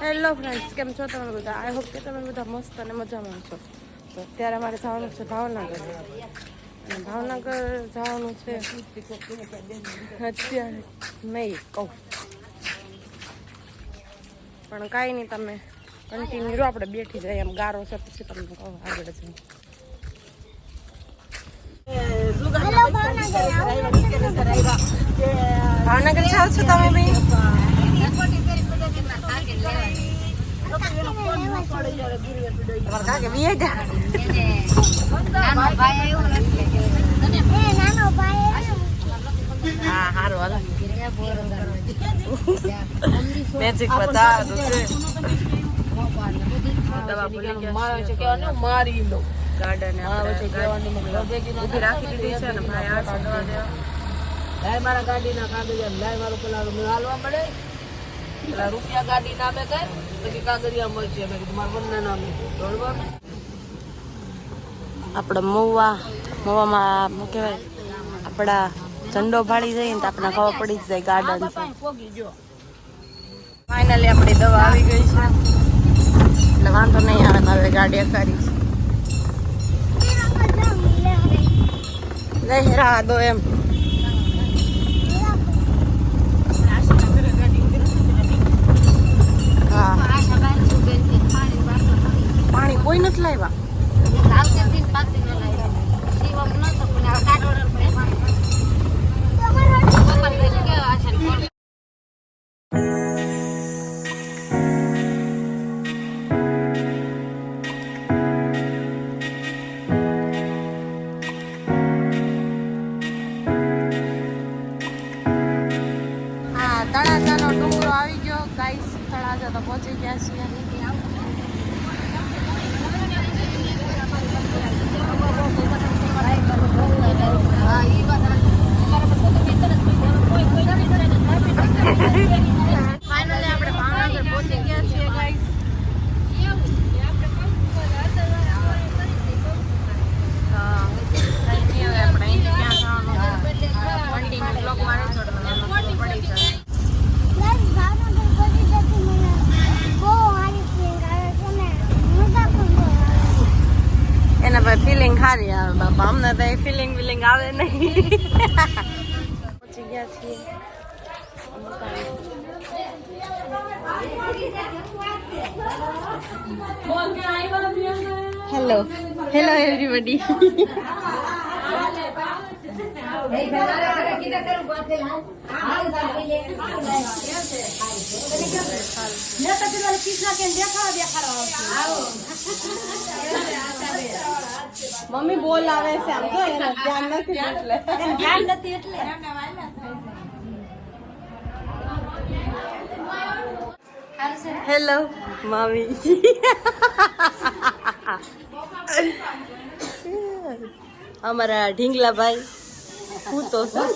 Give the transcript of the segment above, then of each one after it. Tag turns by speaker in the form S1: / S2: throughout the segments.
S1: Hello friends કેમ છો તમે બધા? આઈ હોપ કે તમે બધા મસ્ત અને મજામાં છો તો અત્યારે અમારે જવાનું છે ભાવનગર. અને ભાવનગર જવાનું છે અત્યારે નહીં કહું પણ કાંઈ નહીં તમે કન્ટિન્યુ આપણે બેઠી જાય એમ ગારો છે પછી તમને કહો આગળ જઈને ભાવનગર જાઓ છો તમે ભાઈ તમારા કાકે વિયે જા હા હારું હાલો મેજિક બતા
S2: મારી લો.
S1: ગાર્ડન રાખી દીધી છે ને ભાઈ આ
S2: મારા ગાડી ના કાગળિયા લાય મારું પેલા હાલવા મળે? પેલા રૂપિયા ગાડી નામે કર પછી કાગળિયા મળશે. મેં કીધું મારા બંને નામે. બરોબર
S1: આપણે મહુવા મહુવામાં શું કહેવાય આપણા ઝંડો ભાળી જઈએ ને તો આપણને ખબર પડી જ જાય ગાર્ડન છે. ફાઇનલી આપણી દવા આવી ગઈ છે. એટલે વાંધો નહીં આવે મારે હવે ગાડી અકારી છે. લહેરા દો એમ. કોઈ નથી લાવ્યા સારી આવે બાપા. અમને તો ફિલિંગ વિલિંગ આવે નહીં. ગયા છીએ. હેલો હેલો એવરીબડી મમ્મી બોલ આવે છે આમ તો એને ધ્યાન નથી એટલે. ધ્યાન નથી એટલે. હેલો મામી અમારા ઢીંગલા ભાઈ હું તો છું?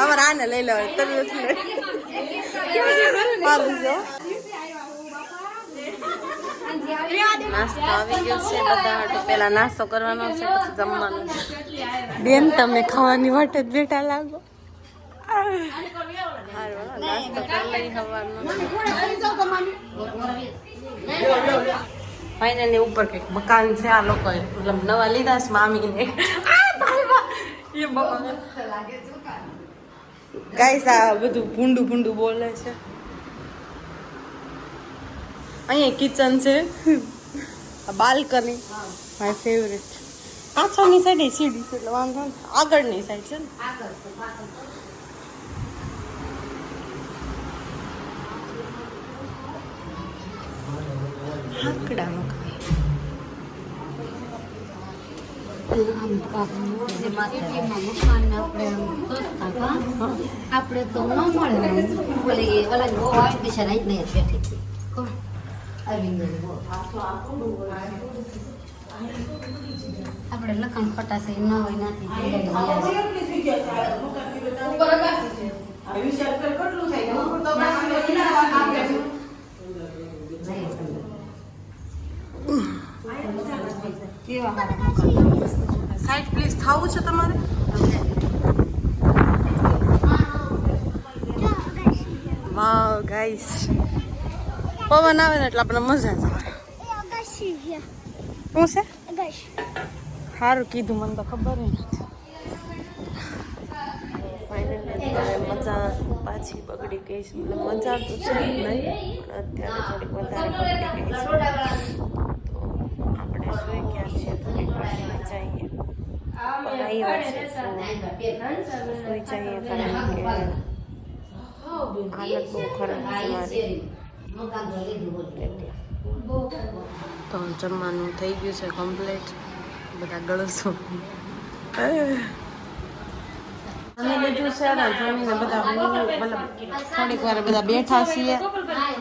S1: અમારે આને લઈ લેવાય તમે નાસ્તો આવી ગયો છે, બધા પેલા નાસ્તો કરવાનો છે, પછી જમવાનું બેન, તમે ખાવાની વાટે જ બેઠા લાગો. નાસ્તો કરી લઈ હવાનો. ફાઇનલી ઉપર કંઈક મકાન છે, આ લોકો મતલબ નવા લીધા છે, મામીને! એ ગાઈસ, આ બધું ભૂંડું ભૂંડું બોલે છે. અહીંયા કિચન છે. બાલ્કની માય ફેવરેટ પાછળની સાઈડ સીડી છે, એટલે વાંધો આગળની સાઈડ છે ને? હાકડા મકાન
S3: આપણે તો ન મળે ઓલી ઓલા બહુ આવી બિચારા જ નહીં બેઠી આપણે લખણ ખોટા છે ન હોય નથી
S2: કેવા હારા
S1: થવું છે તમારે? વાવ ગાઈસ પવન આવે ને એટલે આપણે મજા આવે. શું છે? સારું કીધું, મને તો ખબર નથી. મજા પાછી બગડી ગઈ છે. મજા તો છે નહીં અત્યારે થોડીક વધારે બગડી ગઈ છે તો આપણે સુઈ ગયા છીએ થોડીક વાર સુઈ જઈએ આવ્યો છે સુઈ સુઈ જઈએ કારણ કે હાલત બહુ ખરાબ છે મારી તો જમવાનું થઈ ગયું છે કમ્પ્લીટ બધા ગળસો જમી લીધું છે ને જમીને બધા મતલબ થોડીક વાર બધા બેઠા છીએ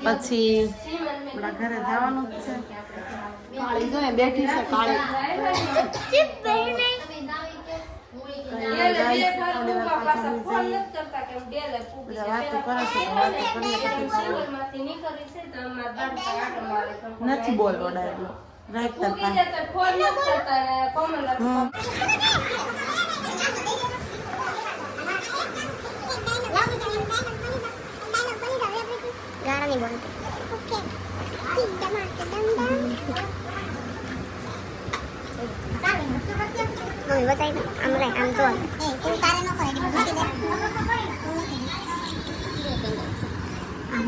S1: પછી આપણા ઘરે જવાનું જ છે કાળી જો બેઠી છે કાળી નથી બોલવો રાખતા કાંઈ.
S4: ગાણા નહીં બોલતી બતાવી દો આમ લે આમ તો તું તારે ન કરે મૂકી દે આ બહુ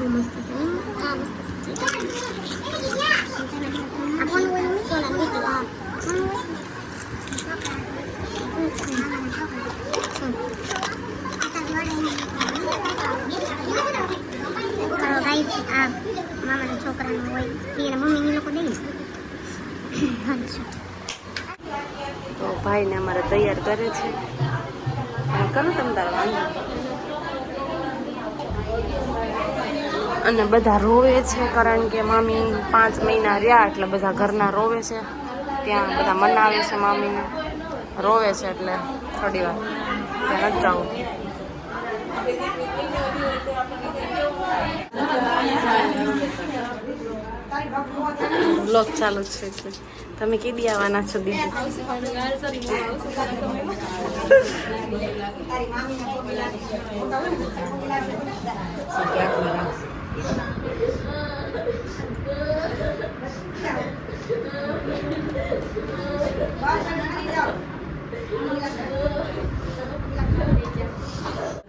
S4: મસ્ત છે હમ. આ મસ્ત છે આ કોણ હોય મમ્મી સોના લીધું આ કોણ હોય ચાલો ગાઈસ આ મામાના છોકરાનું હોય એના મમ્મી એ લોકો દે ને અચ્છા
S1: તો ભાઈને અમારે તૈયાર કરે છે. કરો તમે તારા વાંધો. અને બધા રોવે છે, કારણ કે મામી પાંચ મહિના રહ્યા, એટલે બધા ઘરના રોવે છે. ત્યાં બધા મનાવે છે મામીને. રોવે છે એટલે થોડી વાર. ત્યાં જવું. બ્લોગ ચાલુ છે એટલે તમે કેદી આવવાના છો દીદી?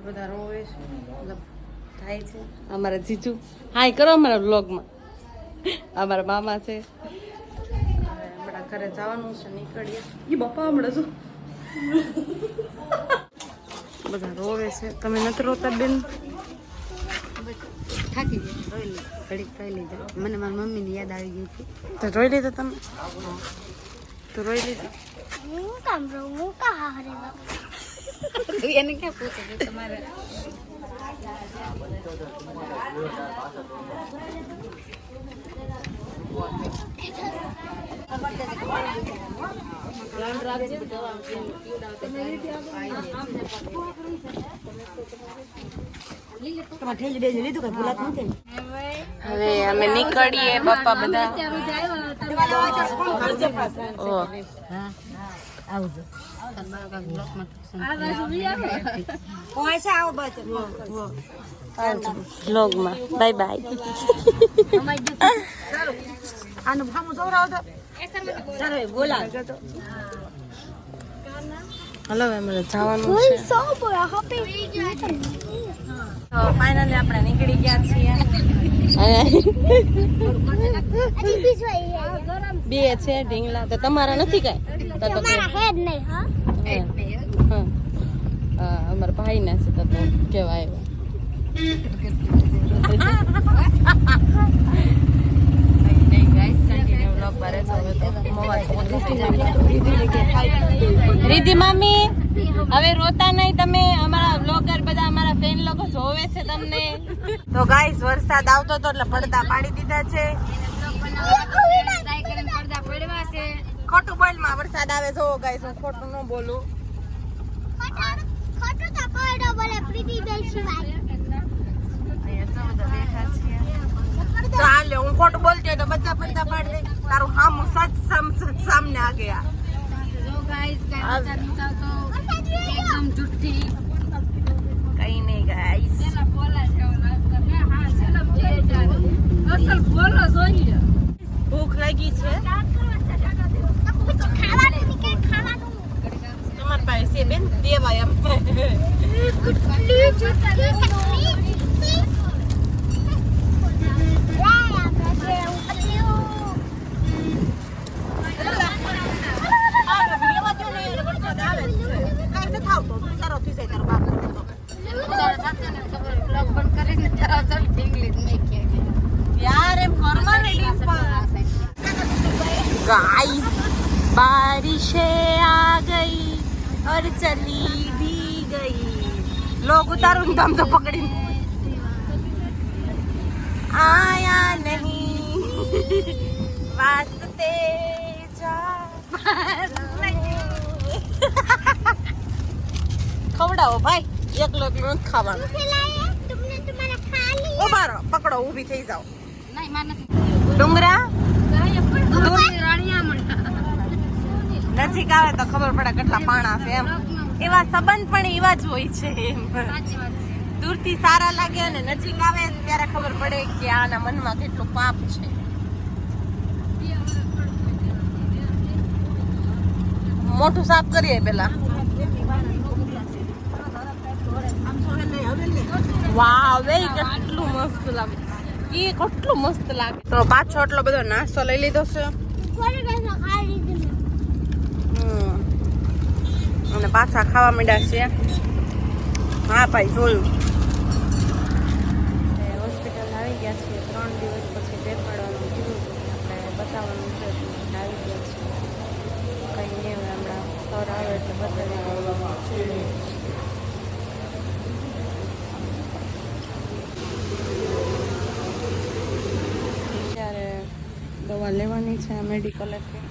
S1: બધા રોવે છે મતલબ થાય છે. અમારા જીજુ. હાય કરો અમારા બ્લોગમાં અમારા મામા છે. હમણાં ઘરે જવાનું છે નીકળીએ. એ બાપા હમણાં શું બધા રોવે છે. તમે નથી રોતા બેન?
S3: થાકી ગઈ રોઈ લીધું ઘડીક રોઈ લીધા. મને મારી મમ્મીની યાદ આવી ગઈ હતી.
S1: તો રોઈ લીધા તમે? તો રોઈ લીધા?
S4: હું કામ રહું હું કા હારે
S3: એને ક્યાં પૂછે? છે તમારે
S1: હવે અમે નીકળીએ બાપા બધા.
S3: આવજો
S1: બ્લોગમાં બાય બાય જવાનું છે.
S4: સો બોલા હોપી.
S1: તો ફાઇનલી આપણે નીકળી ગયા છીએ. બે છે ઢીંગલા. તો તમારા નથી કાંઈ? તો અમારા બે.
S4: છે તો તો હા
S1: હા. હા અમારા છે તો તો રીધિ મામી હવે રોતા નહીં તમે અમારા બ્લોગર બધા અમારા ફેન લોકો જોવે છે તમને. તો ગાઈસ વરસાદ આવતો હતો એટલે પડદા પાડી દીધા છે. ખોટું બોલમાં વરસાદ આવે છે ગાઈસ હું ખોટું ન બોલું.
S4: ખોટું તો બોલે પ્રીતિ બેન સિવાય
S1: અહીંયા તો બધા બેઠા છીએ ચાલે હું ખોટું બોલતી હોય તો બધા પડદા પાડી દે. તારું હામું સચ સામ સચ સામને આ. ગયા
S3: ગાઈસ કઈ
S1: આ-
S3: વિચાર નીકળતો એકદમ જુઠ્ઠી.
S1: કઈ નહીં ગાઈસ
S3: તેના બોલા જેવો લાગતો. મેં હા ચલો જે જાણે અસલ બોલો જોઈએ.
S1: ભૂખ લાગી છે. તમારી પાસે છે બેન દેવાય એમ. યાર એમ ફરવા ને गाइस बारिशें आ गई और चली भी गई लोग उतारू ने दम तो पकड़ी आया नहीं वास्ते जा ખવડાવો ભાઈ. એકલો એકલો નથી ખાવાનું. ઉભારો પકડો ઊભી થઈ જાઓ.
S3: નહીં નથી.
S1: ડુંગરા? નજીક આવે તો ખબર પડે કેટલા પાણા છે એમ. એવા સંબંધ પણ એવા જ હોય છે એમ. દૂરથી સારા લાગે અને નજીક આવે ત્યારે ખબર પડે કે આના મનમાં કેટલું પાપ છે. મોટું સાફ કરીએ પેલા. વાવ એ કેટલું મસ્ત લાગે એ કેટલું મસ્ત લાગે. પાછો એટલો બધો નાસ્તો લઈ લીધો છે. અને પાછા ખાવા માંડ્યા છે હા ભાઈ, જોયું. હોસ્પિટલ આવી ગયા છીએ. ત્રણ દિવસ પછી દેખાડવાનું કીધું આપણે બતાવવાનું છે આવી ગયા છીએ. કંઈ નહીં હમણાં સર આવે એટલે બતાવી ત્યારે દવા લેવાની છે મેડિકલેથી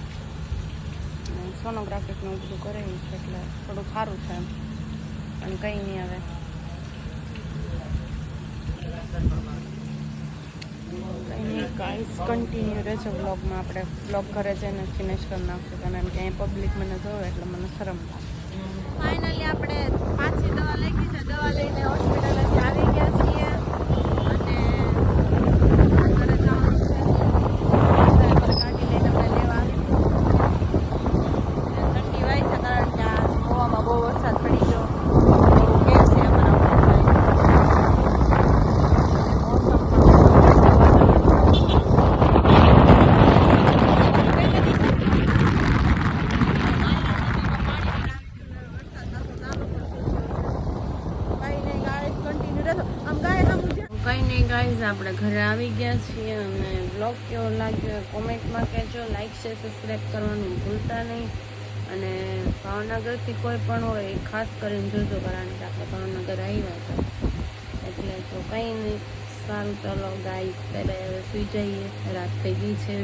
S1: સોનોગ્રાફિકનું બધું કરેલું છે એટલે થોડું સારું છે એમ. પણ કંઈ નહીં આવે. કંઈ નહીં ગાઈસ કન્ટિન્યુ રહેશે વ્લોગમાં આપણે વ્લોગ ઘરે જઈને ફિનિશ કરી નાખશું. કારણ કે અહીં પબ્લિક મને જોવે એટલે મને શરમ ફાઇનલી આપણે પાછી દવા લઈ ગઈ છે. દવા લઈને હોસ્પિટલેથી આવી ગયા છીએ અને ઘરે જવાનું છે ડ્રાઈવર ગાડી લઈને અમને લેવા આવી ઠંડી વાય છે કારણ કે આ ગોવામાં બહુ વરસાદ પડી ગયો એવું કે છે અમારા મોસમ કંઈ નહીં ગાઈઝ આપણે ઘરે આવી ગયા છીએ અને બ્લોગ કેવો લાગ્યો કોમેન્ટમાં કહેજો. લાઈક શેર સબસ્ક્રાઈબ કરવાનું ભૂલતા નહીં. અને ભાવનગરથી કોઈ પણ હોય એ ખાસ કરીને જોજો, કારણ કે આપણે ભાવનગર આવ્યા હતા. એટલે તો કંઈ નહીં. સારું, ચાલો ગાઈઝ હવે સુઈ જઈએ. રાત થઈ ગઈ છે.